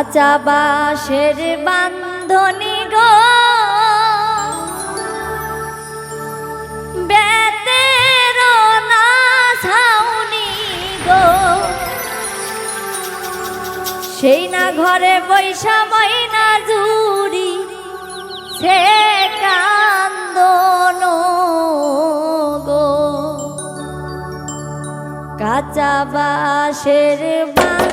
কাঁচা বাঁশের বান্ধনি গো। না ছাউনি গো। সেই না ঘরে বৈশা ময়না জুড়ি, সে কান্দন গো। কাঁচা বাঁশের বান্ধ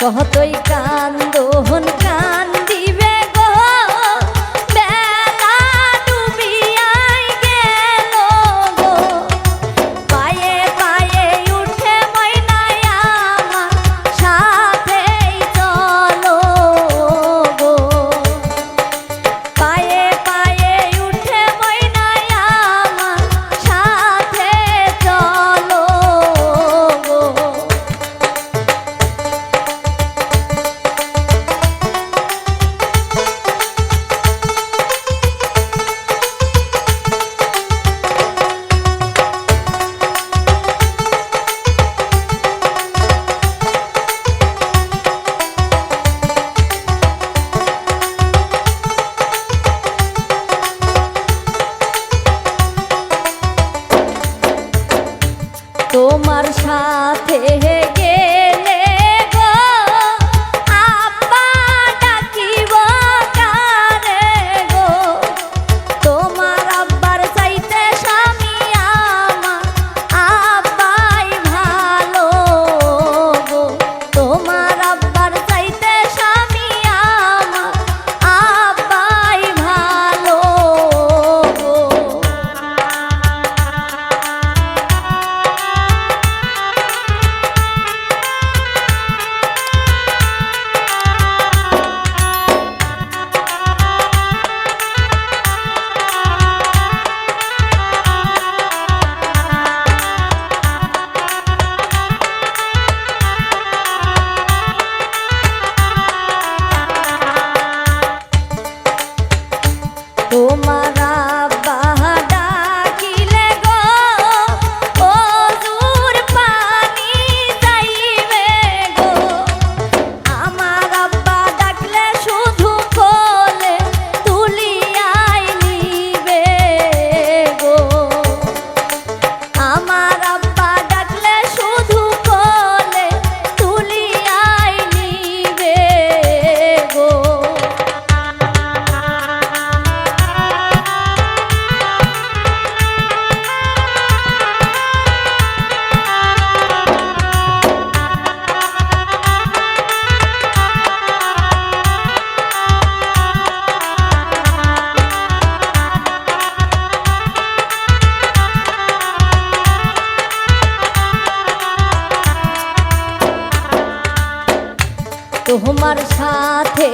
daha तुम्हारे तो তোমার সাথে